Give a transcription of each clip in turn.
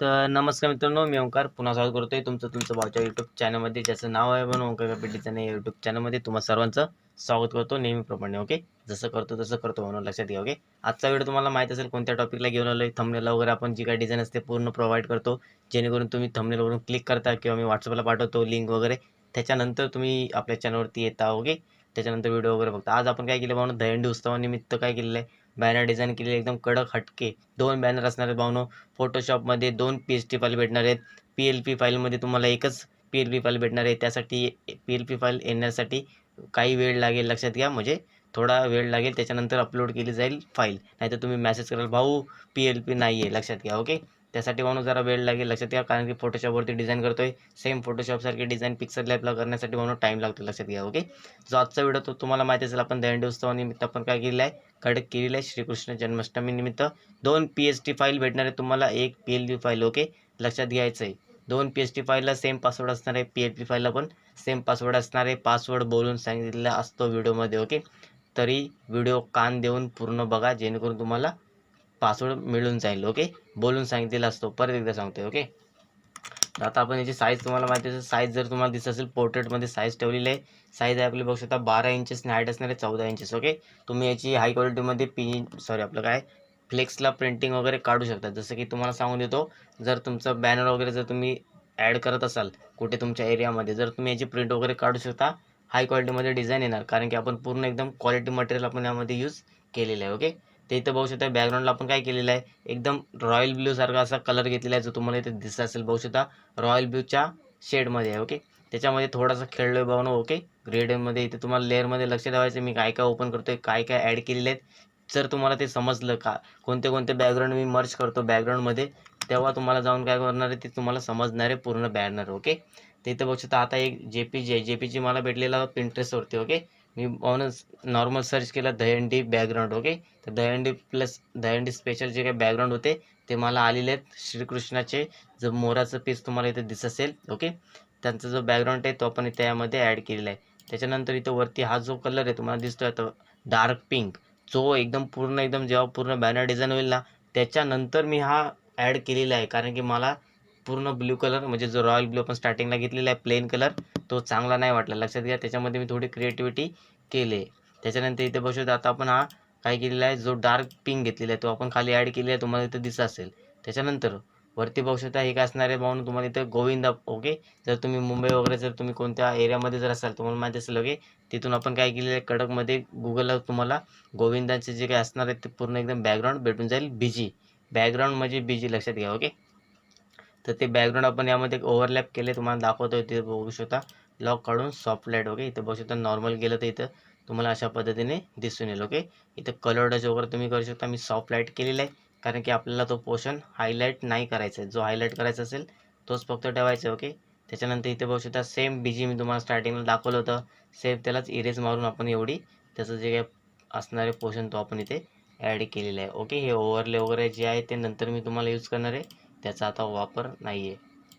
तर नमस्कार मित्रांनो मी ओंकार पुन्हा स्वागत करतो आहे तुमचं तुमचं भावच्या यूट्यूब चॅनलमध्ये ज्याचं नाव आहे पण ओंकार कपिटीचं नाही यूट्यूब चॅनलमध्ये तुम्हा सर्वांचं स्वागत करतो नेहमीप्रमाणे ओके? जसं करतो तसं करतो म्हणून लक्षात घ्या ओके? आजचा व्हिडिओ तुम्हाला माहीत असेल कोणत्या टॉपिकला घेऊन आलो आहे थंबनेला वगैरे आपण जी काही डिझाईन असते पूर्ण प्रोव्हाइड करतो. जेणेकरून तुम्ही थंबनेलवरून क्लिक करता किंवा मी व्हॉट्सअपला पाठवतो लिंक वगैरे. त्याच्यानंतर तुम्ही आपल्या चॅनलवरती येता ओके? त्याच्यानंतर व्हिडिओ वगैरे बघता. आज आपण काय केलं म्हणून दहीहंडी उत्सवानिमित्त काय केलेलं आहे? बॅनर डिझाईन केलेले एकदम कडक हटके. दोन बॅनर असणार आहेत भावनो. फोटोशॉपमध्ये दोन पी एच टी फाईल भेटणार आहेत. पी एल पी फाईलमध्ये तुम्हाला एकच पी एल पी फाईल भेटणार आहे. त्यासाठी पी एल पी फाईल येण्यासाठी काही वेळ लागेल. लक्षात घ्या. म्हणजे थोडा वेळ लागेल. त्याच्यानंतर अपलोड केली जाईल फाईल नाहीतर तुम्ही मॅसेज कराल भाऊ पी एल पी नाही आहे लक्षात घ्या. ओके त्यासाठी म्हणून जरा वेळ लागेल लक्षात घ्या कारण की फोटोशॉपवरती डिझाईन करतोय. सेम फोटोशॉपसारखी डिझाईन पिक्चर लॅबला करण्यासाठी म्हणून टाईम लागतो लक्षात घ्या ओके जो आजचा व्हिडिओ तो तुम्हाला माहिती असेल आपण दहंडी उत्सवानिमित्त आपण काय केलेलं आहे? कडक केलेलं आहे श्रीकृष्ण जन्माष्टमीनिमित्त दोन पी एच टी फाईल भेटणार आहे तुम्हाला एक P L P file okay लक्षात घ्यायचं आहे. दोन पी एच टी फाईलला सेम पासवर्ड असणार आहे पी एच पी फाईलला पण सेम पासवर्ड असणार आहे. पासवर्ड बोलून सांगितलेला असतो व्हिडिओमध्ये ओके तरी व्हिडिओ कान देऊन पूर्ण बघा जेणेकरून तुम्हाला पासवर्ड मिळून जाईल ओके बोलून सांगितलेला असतो परत एकदा सांगतोय ओके आता आपण याची साईज तुम्हाला माहिती असेल साईज जर तुम्हाला दिसत असेल पोर्ट्रेटमध्ये साईज ठेवलेली आहे. साईज आहे आपली बघू शकता बारा इंचेस हाईट असणार आहे चौदा इंचेस ओके तुम्ही याची हाय क्वालिटीमध्ये पी सॉरी आपलं काय फ्लेक्सला प्रिंटिंग वगैरे काढू शकता. जसं की तुम्हाला सांगून देतो जर तुमचं बॅनर वगैरे जर तुम्ही ॲड करत असाल कुठे तुमच्या एरियामध्ये जर तुम्ही याची प्रिंट वगैरे काढू शकता हाय क्वालिटीमध्ये डिझाईन येणार. कारण की आपण पूर्ण एकदम क्वालिटी मटेरियल आपण यामध्ये यूज केलेलं आहे ओके ते इथं बघू शकता बॅकग्राऊंडला आपण काय केलेलं आहे. एकदम रॉयल ब्ल्यू सारखा असा कलर घेतलेला आहे जो तुम्हाला इथे दिसत असेल बघू शकता. रॉयल ब्ल्यूच्या शेडमध्ये आहे ओके त्याच्यामध्ये थोडासा खेळलो आहे भावना ओके ग्रेडमध्ये इथे तुम्हाला लेअरमध्ये लक्ष ठेवायचं मी काय काय ओपन करतोय काय काय ॲड केलेले आहेत. जर तुम्हाला ते समजलं का कोणते कोणते बॅकग्राऊंड मी मर्च करतो बॅकग्राऊंडमध्ये तेव्हा तुम्हाला जाऊन काय करणार आहे ते तुम्हाला समजणार आहे पूर्ण बॅनर ओके ते इथं बघू शकता आता एक जे पी जी आहे. जे पी जी मला भेटलेला पिंटरेस्टवरती ओके मी म्हणूनच नॉर्मल सर्च केलं दहीहंडी बॅकग्राऊंड ओके तर दहंडी प्लस दहीहंडी स्पेशल जे काही बॅकग्राऊंड होते ते मला आलेले आहेत श्रीकृष्णाचे. जो मोराचं पीस तुम्हाला इथे दिसत असेल ओके त्यांचा जो बॅकग्राऊंड आहे तो आपण इथे यामध्ये ॲड केलेला आहे. त्याच्यानंतर इथं वरती हा जो कलर आहे तुम्हाला दिसतोय तो डार्क पिंक जो एकदम पूर्ण एकदम जेव्हा पूर्ण बॅनर डिझाईन होईल ना त्याच्यानंतर मी हा ॲड केलेला आहे. कारण की मला पूर्ण ब्ल्यू कलर म्हणजे जो रॉयल ब्ल्यू आपण स्टार्टिंगला घेतलेला आहे प्लेन कलर तो चांगला नाही वाटला. लक्षात घ्या त्याच्यामध्ये मी थोडी क्रिएटिव्हिटी केले. त्याच्यानंतर इथे बघू शकता आता आपण हा काय केलेला आहे जो डार्क पिंक घेतलेला आहे तो आपण खाली ॲड केलेला आहे तुम्हाला इथं दिसत असेल. त्याच्यानंतर वरती बघू शकता हे काय असणार आहे पाहून तुम्हाला इथं गोविंदा ओके जर तुम्ही मुंबई वगैरे जर तुम्ही कोणत्या एरियामध्ये जर असाल तुम्हाला माहिती असेल ओके तिथून आपण काय केलेलं आहे कडकमध्ये गुगलला तुम्हाला गोविंदाचे जे काही असणार आहे ते पूर्ण एकदम बॅकग्राऊंड भेटून जाईल बीजी बॅकग्राऊंड म्हणजे बीजी लक्षात घ्या ओके तर ते बॅकग्राऊंड आपण यामध्ये ओव्हरलॅप केले तुम्हाला दाखवतो तिथे बघू शकता. लॉक काढून सॉफ्ट लाइट ओके? इथं बघू शकता नॉर्मल गेलं तर इथं तुम्हाला अशा पद्धतीने दिसून येईल ओके? इथं कलर डच वगैरे तुम्ही करू शकता. मी सॉफ्ट लाइट केलेला आहे कारण की आपल्याला तो पोर्शन हायलाईट नाही करायचा आहे. जो हायलाईट करायचा असेल तोच फक्त ठेवायचा ओके? त्याच्यानंतर इथे बघू शकता सेम बीजी मी तुम्हाला स्टार्टिंगला दाखवलं होतं. सेम त्यालाच इरेज मारून आपण एवढी त्याचं जे काही असणारे पोर्शन तो आपण इथे ॲड केलेला आहे ओके? हे ओव्हरले वगैरे जे आहे ते नंतर मी तुम्हाला यूज करणार आहे. त्याचा आता वापर नाही आहे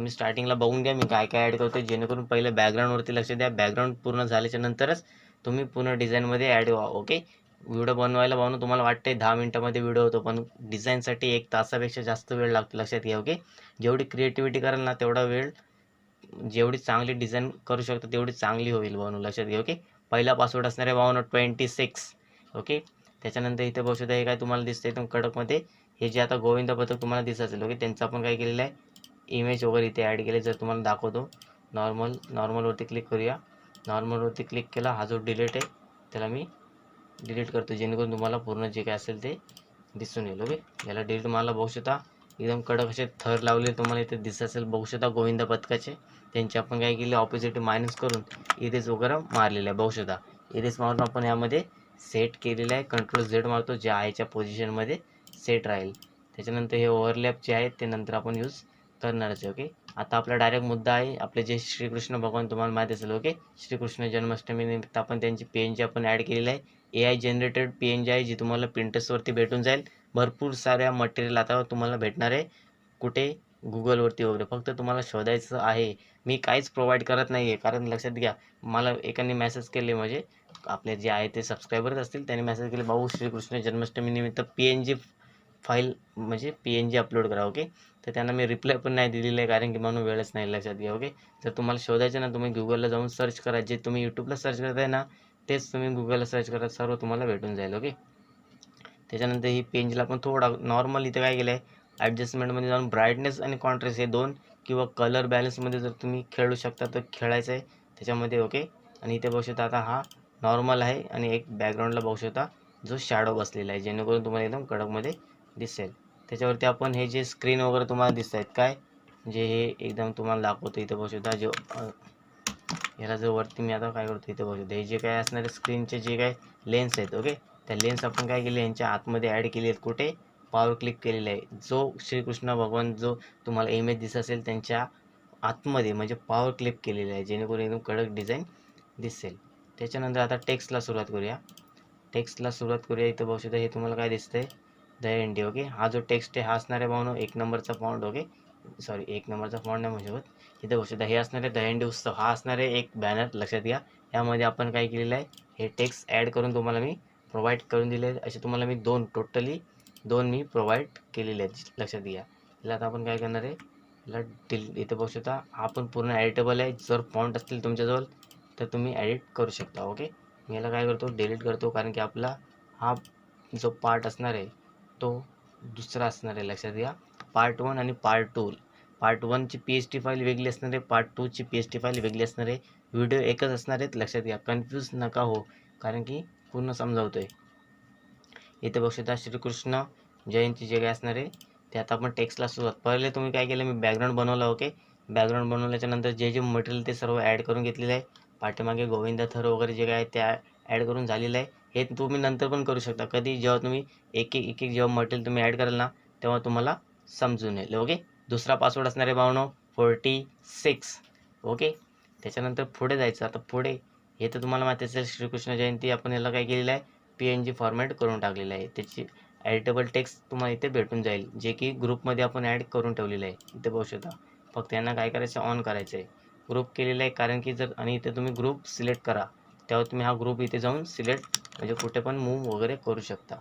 तुम्ही स्टार्टिंगला बघून घ्या मी काय काय ॲड करतो जेणेकरून पहिले बॅकग्राऊंडवरती लक्ष द्या. बॅकग्राऊंड पूर्ण झाल्याच्या नंतरच तुम्ही पूर्ण डिझाईनमध्ये ॲड व्हा ओके व्हिडिओ बनवायला बनवून तुम्हाला वाटते दहा मिनटामध्ये व्हिडिओ होतो पण डिझाईनसाठी एक तासापेक्षा जास्त वेळ लागतो लक्षात घ्या ओके जेवढी क्रिएटिव्हिटी कराल ना तेवढा वेळ जेवढी चांगली डिझाईन करू शकता तेवढी चांगली होईल बनवून लक्षात घ्या ओके पहिला पासवर्ड असणार आहे भावनो ट्वेंटी सिक्स ओके त्याच्यानंतर इथे बघू शकता हे काय तुम्हाला दिसतं एकदम कडकमध्ये. हे जे आता गोविंद पथक तुम्हाला दिसत असेल ओके त्यांचं आपण काय केलेलं आहे? इमेज वगैरे इथे ॲड केले जर तुम्हाला दाखवतो. नॉर्मल नॉर्मलवरती क्लिक करूया. नॉर्मलवरती क्लिक केला हा जो डिलीट आहे त्याला मी डिलीट करतो जेणेकरून तुम्हाला पूर्ण जे काय असेल ते दिसून येईल ओके याला डिलीट मला बघू शकता एकदम कडक असे थर लावले तुम्हाला इथे दिसत असेल बघू शकता गोविंद पथकाचे त्यांचे आपण काय केले ऑपोजिट मायनस करून इरेज वगैरे मारलेलं आहे बघू शकता इरेज मारून आपण यामध्ये सेट केलेलं आहे कंट्रोल झेड मारतो जे आयच्या पोझिशनमध्ये सेट राहील. त्याच्यानंतर हे ओव्हरलॅप जे आहेत ते नंतर आपण यूज करणारच आहे ओके आता आपला डायरेक्ट मुद्दा आहे आपले जे श्रीकृष्ण भगवान तुम्हाला माहीत असेल ओके श्रीकृष्ण जन्माष्टमीनिमित्त आपण त्यांची पी एन जी आपण ॲड केलेली आहे. A I generated P N G आहे जी तुम्हाला प्रिंटर्सवरती भेटून जाईल. भरपूर साऱ्या मटेरियल आता तुम्हाला भेटणार आहे कुठे? गुगलवरती वगैरे. फक्त तुम्हाला शोधायचं आहे. मी काहीच प्रोव्हाइड करत नाही आहे कारण लक्षात घ्या मला एकाने मेसेज केले म्हणजे आपले जे आहे ते सबस्क्रायबर्स असतील त्यांनी मेसेज केले भाऊ श्रीकृष्ण जन्माष्टमीनिमित्त पी एन जी फाईल म्हणजे पी एन जी अपलोड करा ओके तर त्यांना मी रिप्लाय पण नाही दिलेलं आहे कारण की म्हणून वेळच नाही लक्षात घ्या ओके जर तुम्हाला शोधायचं ना तुम्ही गुगलला जाऊन सर्च करा जे तुम्ही यूट्यूबला सर्च करताय ना तेच तुम्ही गुगलला सर्च करा सर्व तुम्हाला भेटून जाईल ओके त्याच्यानंतर ही पेंजला पण थोडा नॉर्मल इथे काय केलं आहे ॲडजस्टमेंटमध्ये जाऊन ब्राईटनेस आणि कॉन्ट्रेस्ट हे दोन किंवा कलर बॅलन्समध्ये जर तुम्ही खेळू शकता तर खेळायचं आहे त्याच्यामध्ये ओके आणि इथे बघू शकता आता हा नॉर्मल आहे आणि एक बॅकग्राऊंडला बघू शकता जो शॅडो बसलेला आहे जेणेकरून तुम्हाला एकदम कडकमध्ये दिसेल. त्याच्यावरती आपण हे जे स्क्रीन वगैरे तुम्हाला दिसत आहेत काय? जे हे एकदम तुम्हाला दाखवतो इथे बघू शकता. जो ह्याला जो वरती मी आता काय करतो इथे बघू हे जे काय असणारे स्क्रीनचे जे काय लेन्स आहेत ओके त्या लेन्स आपण काय केले यांच्या आतमध्ये ॲड केले आहेत. कुठे? पावर क्लिक केलेला आहे. जो श्रीकृष्ण भगवान जो तुम्हाला इमेज दिसत असेल त्यांच्या आतमध्ये म्हणजे पावर क्लिप केलेला आहे. जेणेकरून एकदम कडक डिझाईन दिसेल. त्याच्यानंतर आता टेक्स्टला सुरुवात करूया. टेक्स्टला सुरुवात करूया. इथं बघू शकता हे तुम्हाला काय दिसतंय? द ओके हा जो टेक्स्ट आहे हा असणार आहे भावनो एक नंबरचा फॉन्ट ओके सॉरी एक नंबरचा फॉन्ट नाही म्हणजे इथं बघू हे असणार आहे दहंडी उत्सव. हा असणार आहे एक बॅनर लक्षात घ्या. यामध्ये आपण काय केलेलं आहे हे टेक्स्ट ॲड करून तुम्हाला मी प्रोव्हाइड करून दिले आहेत. असे तुम्हाला मी दोन टोटली दोन मी प्रोव्हाइड केलेले आहेत लक्षात घ्या. याला आता आपण काय करणार आहे याला डिल इथं बघू शकता हा पण पूर्ण ॲडिटेबल आहे. जर फॉन्ट असतील तुमच्याजवळ तर तुम्ही ॲडिट करू शकता ओके मी याला काय करतो डिलीट करतो कारण की आपला हा जो पार्ट असणार आहे तो दुसरा असणार आहे लक्षात घ्या. पार्ट वन आणि पार्ट टू पार्ट वनची पी एच टी फाईल वेगळी असणार आहे पार्ट टूची पी एच टी फाईल वेगळी असणार आहे. व्हिडिओ एकच असणार आहेत लक्षात घ्या. कन्फ्यूज नका हो कारण की पूर्ण समजावतो आहे इथे बघू श्रीकृष्ण जयंती जे काय असणार आहे ते आता आपण टेक्स्टला सुरुवात. पहिले तुम्ही काय केलं मी बॅकग्राऊंड बनवलं ओके बॅकग्राऊंड बनवल्याच्यानंतर जे जे मटेरियल ते सर्व ॲड करून घेतलेलं आहे. पाठीमागे गोविंदा थर वगैरे जे काय आहे ते ॲड करून झालेलं आहे. हे तुम्ही नंतर पण करू शकता. कधी जेव्हा तुम्ही एक एक एक एक जेव्हा मटेरियल तुम्ही ॲड कराल ना तेव्हा तुम्हाला समजून येईल. ओके? दुसरा पासवर्ड असणार आहे भावनो फोर्टी सिक्स ओके? त्याच्यानंतर पुढे जायचं. आता पुढे हे तर तुम्हाला माहिती असेल श्रीकृष्ण जयंती आपण याला काय केलेलं आहे? पी एन जी फॉर्मॅट करून टाकलेलं आहे. त्याची ॲडिटेबल टेक्स्ट तुम्हाला इथे भेटून जाईल जे की ग्रुपमध्ये आपण ॲड करून ठेवलेलं आहे. इथे बघू शकता. फक्त यांना काय करायचं? ऑन करायचं आहे ग्रुप केलेलं आहे कारण की जर आणि इथे तुम्ही ग्रुप सिलेक्ट करा. त्यावर तुम्ही हा ग्रुप इथे जाऊन सिलेक्ट म्हणजे कुठे पण मूव वगैरे करू शकता.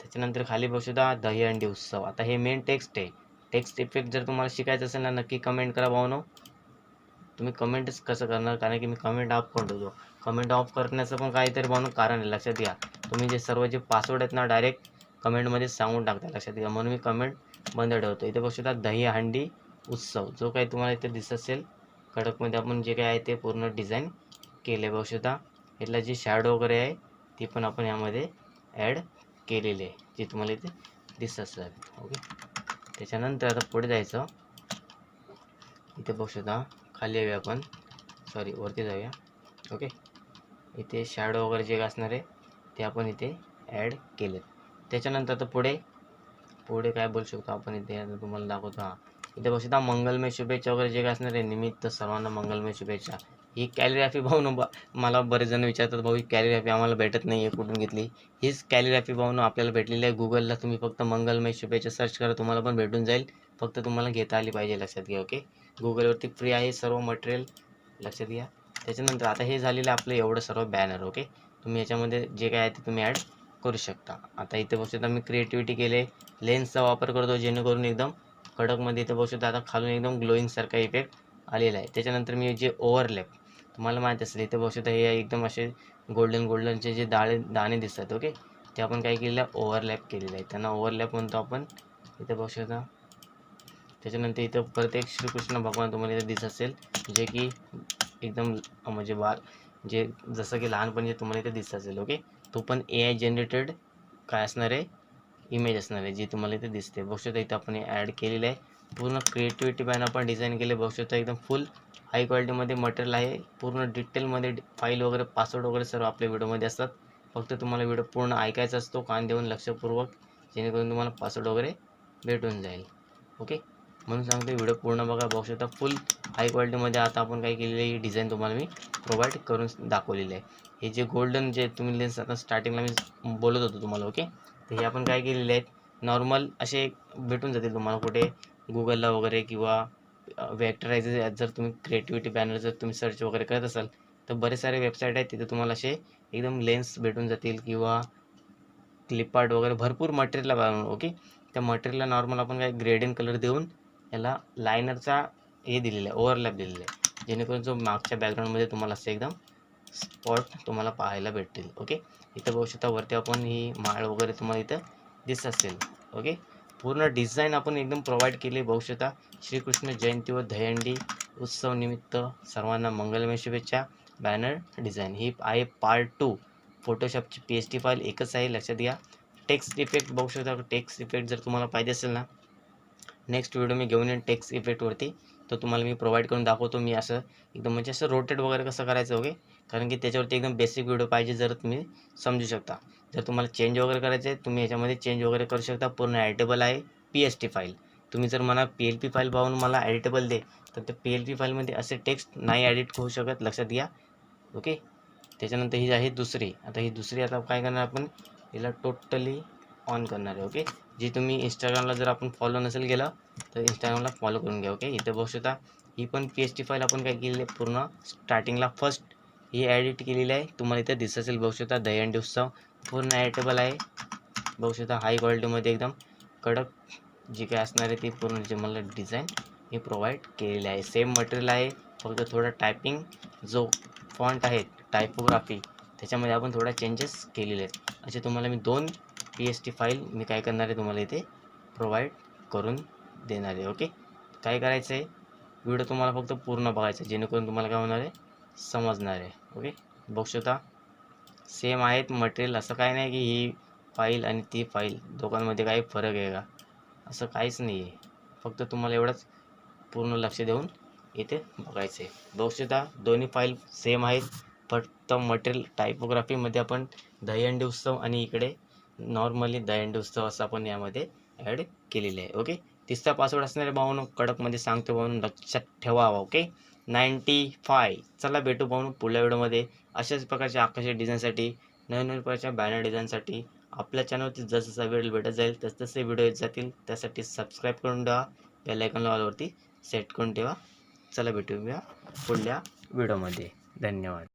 त्याच्यानंतर खाली बघू दहीहंडी उत्सव. आता हे मेन टेक्स्ट आहे. टेक्स्ट इफेक्ट जर तुम्हाला शिकायचं असेल ना नक्की कमेंट करा भावनो. तुम्ही कमेंटच कसं करणार? कारण की मी कमेंट ऑफ करून ठेवतो. कमेंट ऑफ करण्याचं पण काहीतरी बनवून कारण आहे. लक्षात घ्या. तुम्ही जे सर्व जे पासवर्ड आहेत ना डायरेक्ट कमेंटमध्ये सांगून टाकता. लक्षात घ्या. म्हणून मी कमेंट बंद ठेवतो. इथे बघू दहीहंडी दही हंडी उत्सव. जो काही तुम्हाला इथे दिसत असेल कडकमध्ये आपण जे काय आहे ते पूर्ण डिझाईन केले. बघू शकता इथला जी शॅडो वगैरे आहे ती पण आपण यामध्ये ॲड केलेली आहे. जी तुम्हाला इथे दिसत असतात ओके त्याच्यानंतर आता पुढे जायचं. इथे बघू शकता. खाली येऊया आपण. सॉरी वरती जाऊया. ओके इथे शॅडो वगैरे जे काय असणार आहे ते आपण इथे ॲड केलेत. त्याच्यानंतर आता पुढे पुढे काय बोलू शकतो आपण इथे? आता तुम्हाला दाखवतो. हां. इथे बघू शकता मंगलमय शुभेच्छा वगैरे जे काय असणार आहे निमित्त सर्वांना मंगलमय शुभेच्छा. ही कॅलिग्राफी भाऊ न बा मला बरेच जण विचारतात भाऊ ही कॅलिग्राफी आम्हाला भेटत नाही आहे कुठून घेतली? हीच कॅलिग्राफी भाऊ आपल्याला भेटलेली आहे. गुगलला तुम्ही फक्त मंगलमय शुभेच्छा सर्च करा तुम्हाला पण भेटून जाईल. फक्त तुम्हाला घेता आली पाहिजे लक्षात घ्या ओके गुगलवरती फ्री आहे सर्व मटेरियल लक्षात घ्या. त्याच्यानंतर आता हे झालेलं आहे आपलं एवढं सर्व बॅनर ओके तुम्ही याच्यामध्ये जे काय आहे ते तुम्ही ॲड करू शकता. आता इथे बघू शकता मी क्रिएटिव्हिटी केले लेन्सचा वापर करतो जेणेकरून एकदम कडकमध्ये इथे बघू शकता आता खालून एकदम ग्लोईंगसारखा इफेक्ट आलेला आहे. त्याच्यानंतर मी जे ओव्हरलॅप तुम्हाला माहीत असेल इथे बघू शकता हे एकदम असे गोल्डन गोल्डनचे जे दाळे दाणे दिसतात ओके ते आपण काय केलेलं आहे? ओव्हरलॅप केलेलं आहे. त्यांना ओव्हरलॅप म्हणतो आपण. इथे बघू शकता. त्याच्यानंतर इथं प्रत्येक श्रीकृष्ण भगवान तुम्हाला इथे दिसत असेल जे की एकदम म्हणजे बाल जे जसं की लहानपणी तुम्हाला इथे दिसत असेल ओके तो पण ए आय जनरेटेड काय असणार आहे? इमेज असणार आहे जी तुम्हाला इथे दिसते बघू शकता इथं आपण ॲड केलेलं आहे. पूर्ण क्रिएटिव्हिटी बॅन आपण डिझाईन केले. बघू शकता एकदम फुल हाय क्वालिटीमध्ये मटेरियल आहे. पूर्ण डिटेलमध्ये फाईल वगैरे पासवर्ड वगैरे सर्व आपल्या व्हिडिओमध्ये असतात. फक्त तुम्हाला व्हिडिओ पूर्ण ऐकायचा असतो कान देऊन लक्षपूर्वक जेणेकरून तुम्हाला पासवर्ड वगैरे भेटून जाईल. ओके म्हणून सांगतो व्हिडिओ पूर्ण बघा बघू शकता फुल हाय क्वालिटीमध्ये आता आपण काय केलेली ही डिझाईन तुम्हाला मी प्रोव्हाइड करून दाखवलेली आहे. हे जे गोल्डन जे तुम्ही लेन्स आता स्टार्टिंगला मी बोलत होतो तुम्हाला ओके तर हे आपण काय केलेले आहेत नॉर्मल असे भेटून जातील तुम्हाला कुठे गुगलला वगैरे किंवा वॅक्टरायझर जर तुम्ही क्रिएटिव्हिटी बॅनर जर तुम्ही सर्च वगैरे करत असाल तर बरेच सारे वेबसाईट आहेत तिथे तुम्हाला असे एकदम लेन्स भेटून जातील किंवा क्लिपआर्ट वगैरे भरपूर मटेरियल ओके त्या मटेरियलला नॉर्मल आपण काय ग्रेडियंट कलर देऊन याला लायनरचा हे दिलेलं आहे ओव्हरलॅप दिलेला आहे. जेणेकरून जो मागच्या बॅकग्राऊंडमध्ये तुम्हाला असं एकदम स्पॉट तुम्हाला पाहायला भेटतील ओके इथं बघू शकता वरती आपण ही माळ वगैरे तुम्हाला इथं दिसत असेल ओके पूर्ण डिझाईन आपण एकदम प्रोव्हाइड केली बघू शकता श्रीकृष्ण जयंती व दहीहंडी उत्सव निमित्त सर्वांना मंगलमय शुभेच्छा. बॅनर डिझाईन ही आहे पार्ट टू फोटोशॉपची पी एच डी फाईल एकच आहे लक्षात घ्या. टेक्स्ट इफेक्ट बघू शकता टेक्स्ट इफेक्ट जर तुम्हाला पाहिजे असेल ना नेक्स्ट व्हिडिओ मी घेऊन येईन टेक्स्ट इफेक्टवरती तो तुम्हाला मी प्रोव्हाइड करून दाखवतो. मी असं एकदम म्हणजे असं रोटेट वगैरे कसं करायचं ओके कारण की त्याच्यावरती एकदम बेसिक व्हिडिओ पाहिजे जर तुम्ही समजू शकता. जर तुम्हाला चेंज वगैरे करायचं आहे तुम्ही याच्यामध्ये चेंज वगैरे करू शकता. पूर्ण ॲडिटेबल आहे पी एस टी फाईल तुम्ही जर मला पी एल पी फाईल पाहून मला ॲडिटेबल दे तर ते पी एल पी फाईलमध्ये असे टेक्स्ट नाही ॲडिट होऊ शकत लक्षात घ्या. ओके त्याच्यानंतर ही आहे दुसरी. आता ही दुसरी आता काय करणार आपण? हिला टोटली ऑन करणार आहे ओके जी तुम्ही इंस्टाग्रामला जर आपण फॉलो नसेल केलं तर इंस्टाग्रामला फॉलो करून घ्या ओके इथं बघू शकता ही पण पी एच टी फाईल आपण काय केली पूर्ण स्टार्टिंगला फर्स्ट ही ॲडिट केलेली आहे. तुम्हाला इथं दिसत असेल बघू शकता दहीहंडी उत्सव. पूर्ण ॲडिटेबल आहे. बघू शकता हाय क्वालिटीमध्ये एकदम कडक जी काय असणार आहे ती पूर्ण जे मला डिझाईन हे प्रोव्हाइड केलेली आहे. सेम मटेरियल आहे. फक्त थोडं टायपिंग जो फॉन्ट आहे टायपोग्राफी त्याच्यामध्ये आपण थोडा चेंजेस केलेले आहेत. असे तुम्हाला मी दोन पी एस टी फाईल मी काय करणार आहे तुम्हाला इथे प्रोव्हाइड करून देणार आहे. ओके काय करायचं आहे व्हिडिओ तुम्हाला फक्त पूर्ण बघायचा आहे जेणेकरून तुम्हाला काय होणार आहे? समजणार आहे. ओके बघू शकता. सेम आहेत मटेरियल असं काय नाही की ही फाईल आणि ती फाईल दोघांमध्ये काही फरक आहे का? असं काहीच नाही आहे फक्त तुम्हाला एवढंच पूर्ण लक्ष देऊन इथे बघायचं आहे बघू शकता दोन्ही फाईल सेम आहेत. फक्त मटेरियल टायपोग्राफीमध्ये आपण दहीहंडी उत्सव आणि इकडे नॉर्मली दहीहंडी उत्सव असं आपण यामध्ये ॲड केलेले आहे. ओके तिसरा पासवर्ड असणारे भाऊन कडकमध्ये सांगतो भाऊन लक्षात ठेवा ओके नाईंटी फाय. चला भेटू पाहून पुढल्या व्हिडिओमध्ये. अशाच प्रकारच्या आकर्षक डिझाईनसाठी नवीन नवीन प्रकारच्या बॅनर डिझाईनसाठी आपल्या चॅनलवरती जसं व्हिडिओ भेटत जाईल तसतसे व्हिडिओ येत जातील. त्यासाठी सबस्क्राईब करून ठेवा. बेल लॉलवरती सेट करून ठेवा. चला भेटूया पुढल्या व्हिडिओमध्ये. धन्यवाद.